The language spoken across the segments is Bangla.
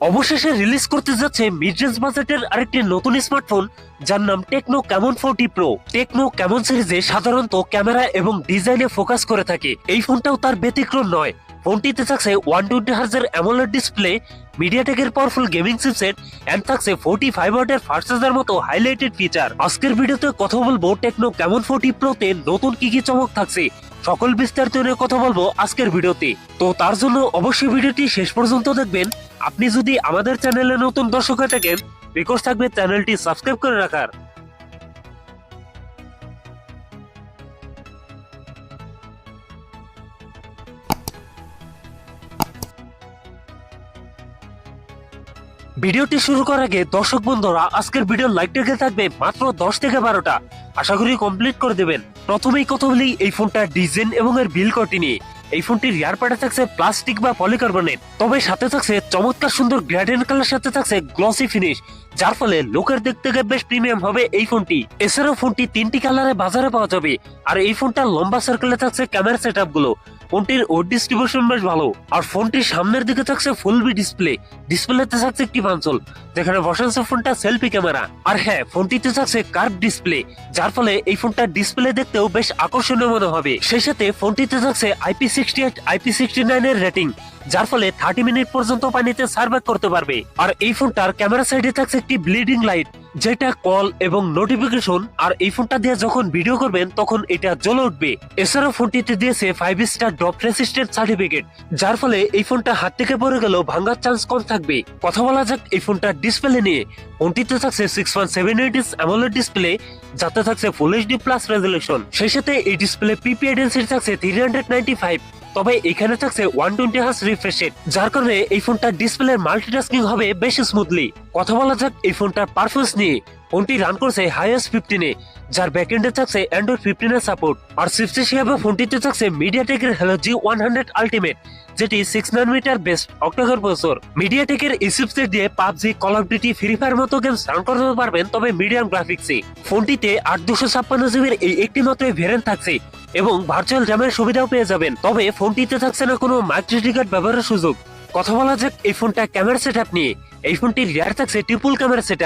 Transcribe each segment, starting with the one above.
অবশেষে রিলিজ করতে যাচ্ছে মিড রেঞ্জ বাজেটের আরেকটি নতুন স্মার্টফোন যার নাম Tecno Camon forty pro Tecno Camon সিরিজে সাধারণত ক্যামেরা এবং ডিজাইনে ফোকাস করে থাকে। এই ফোনটাও তার ব্যতিক্রম নয়। ফোনটিতে থাকছে ওয়ান টোয়েন্টি হার্জের অ্যামোলেড ডিসপ্লে মিডিয়াটেকের পাওয়ারফুল গেমিং চিপসেট অ্যান্ড থাকছে ফোর্টি ফাইভ ওয়াটের ফার্স্ট চার্জার মতো হাইলাইটেড ফিচার আজকের ভিডিওতে কথা বলব টেকনো ক্যামন ফোরটি প্রোতে নতুন কি কি চমক থাকছে। সকল বিস্তারিত নিয়ে কথা বলব আজকের ভিডিওতে। তো তার জন্য অবশ্যই ভিডিওটি শেষ পর্যন্ত দেখবেন। আপনি যদি আমাদের চ্যানেলে নতুন দর্শক হয়ে থাকেন রিকোয়েস্ট থাকবে চ্যানেলটি সাবস্ক্রাইব করে রাখার। ভিডিওটি শুরু করার আগে দর্শক বন্ধুরা, আজকের ভিডিও লাইক রেখে থাকবে মাত্র দশ থেকে বারোটা। আশা করি কমপ্লিট করে দেবেন। প্রথমেই কথা বলি এই ফোনটা ডিজাইন এবং এর বিল কটি নিয়ে। এই ফোনটির রিয়ার প্যাডে থাকছে প্লাস্টিক বা পলিকার্বনেট তবে সাথে থাকছে চমৎকার সুন্দর গ্রেডেন কালার সাথে থাকছে গ্লসি ফিনিশ যার ফলে লোকের দেখতে গিয়ে বেশ প্রিমিয়াম হবে এই ফোনটি। এছাড়াও ফোনটি তিনটি কালারে বাজারে পাওয়া যাবে। আর এই ফোনটা লম্বা সার্কেলে থাকছে ক্যামেরা সেটগুলো। ফোনটির ওড ডিস্ট্রিবিউশন বেশ ভালো। আর ফোনটির সামনের দিকে থাকছে ফুল বি ডিসপ্লে ডিসপ্লেতে থাকছে একটি পাঞ্চল যেখানে বসাচ্ছে ফোনটা সেলফি ক্যামেরা আর হ্যাঁ ফোনটিতে থাকছে কার্ভ ডিসপ্লে যার ফলে এই ফোনটা ডিসপ্লে দেখতেও বেশ আকর্ষণীয় মনে হবে। সেই সাথে ফোনটিতে থাকছে IP sixty eight IP sixty nine এর রেটিং যার ফলে থার্টি মিনিট পর্যন্ত পানিতে সার্ভাইভ করতে পারবে। আর এই ফোনটার ক্যামেরা সাইডে থাকছে একটি ব্লিডিং লাইট যেটা কল এবং নোটিফিকেশন আর এই ফোনটা দিয়ে যখন ভিডিও করবেন, তখন এটা জ্বলে উঠবে। এছাড়াও ফোনটিতে দিয়েছে five star drop resistant certificate যার ফলে এই ফোনটা হাত থেকে পড়ে গেলেও ভাঙার চান্স কম থাকবে। কথা বলা যাক এই ফোনটার ডিসপ্লে নিয়ে। ফোনটিতে থাকছে six point seven eight AMOLED display যাতে থাকছে ফুল এইচডি প্লাস রেজলিউশন সেই সাথে এই ডিসপ্লে পিপিআই ডেন্সিটি থাকছে থ্রি হান্ড্রেড নাইনটি ফাইভ তবে এখানে থাকছে ওয়ান টোয়েন্টি হার্স রিফ্রেশ যার কারণে এই ফোনটার ডিসপ্লের মাল্টিটাস্কিং হবে বেশ স্মুথলি কথা বলা যাক এই ফোনটার পারফরমেন্স নিয়ে। ফোনটি রান করছে হাইয়েস্ট ফিফটিনে যার ব্যাকএন্ডে থাকছে অ্যান্ড্রয়েড ফিফটিনের সাপোর্ট আর সিক্সটি হিসাবে ফোনটিতে থাকছে মিডিয়াটেকের Helio G one hundred ultimate যেটি six nanometer best octacore processor মিডিয়াটেকের এই চিপসেট দিয়ে PUBG call of duty free fire মতো গেমস রান করতে পারবেন, তবে মিডিয়াম গ্রাফিক্সে ফোনটিতে আট দুশো ছাপ্পান্ন জিবির এই একটি মাত্র ভেরিয়েন্ট থাকছে। এবং ভার্চুয়াল র্যামের সুবিধাও পেয়ে যাবেন। তবে ফোনটিতে থাকছে না কোনো মাইক্রোসডি কার্ড ব্যবহারের সুযোগ। কথা বলা যাক, এই ফোনটা ক্যামেরা সেট আপ নিয়ে। এই ফোনটির রিয়ার থাকছে ট্রিপল ক্যামেরা সেট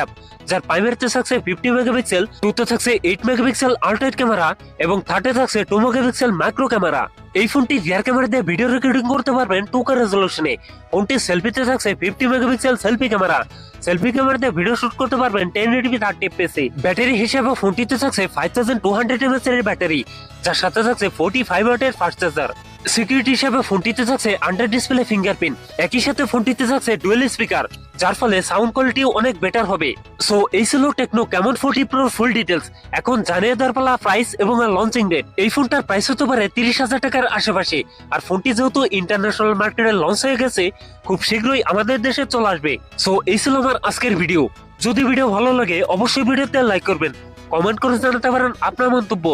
যার প্রাইমারিতে থাকছে ফিফটি মেগাপিক্সেল টুতে থাকছে এইট মেগাপিক্সেল আল্ট্রাইট ক্যামেরা এবং থার্ডে থাকছে টু মেগাপিক্সেল মাইক্রো ক্যামেরা এই ফোনটি রিয়ার ক্যামেরা দিয়ে ভিডিও রেকর্ডিং করতে পারবেন টু কে রেজলিউশনে ফোনটি সেলফিতে থাকছে fifty megapixel selfie camera selfie camera দিয়ে ভিডিও শুট করতে পারবেন টেন এইটিপি থার্টি এফপিএসে ব্যাটারি হিসেবে ফোনটিতে থাকছে five thousand two hundred MS এর ব্যাটারি যার সাথে থাকছে ফোর্টি ফাইভ ওয়াটের ফাস্ট চার্জার সিকিউরিটি হিসেবে ফোনটিতে থাকছে আন্ডার ডিসপ্লে ফিঙ্গারপ্রিন্ট একই সাথে ফোনটিতে থাকছে ডুয়েল স্পিকার যার ফলে সাউন্ড কোয়ালিটি অনেক বেটার হবে। সো এই ছিল টেকনো কেমন ফোর্টি প্রোর ফুল ডিটেলস এখন জানিয়ে দেওয়ার পালা প্রাইস এবং লঞ্চিং ডেট এই ফোনটার প্রাইস হতে পারে তিরিশ হাজার টাকার আশেপাশে। আর ফোনটি যেহেতু ইন্টারন্যাশনাল মার্কেটে লঞ্চ হয়ে গেছে, খুব শীঘ্রই আমাদের দেশে চলে আসবে। সো এই ছিল আমার আজকের ভিডিও যদি ভিডিও ভালো লাগে, অবশ্যই ভিডিওতে লাইক করবেন। কমেন্ট করে জানাতে পারেন আপনার মন্তব্য।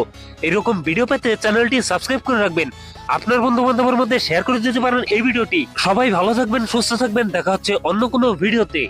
এরকম ভিডিও পেতে চ্যানেলটি সাবস্ক্রাইব করে রাখবেন। আপনার বন্ধু বান্ধবের মধ্যে শেয়ার করে দিতে পারেন এই ভিডিওটি সবাই ভালো থাকবেন, সুস্থ থাকবেন। দেখা হচ্ছে অন্য কোনো ভিডিওতে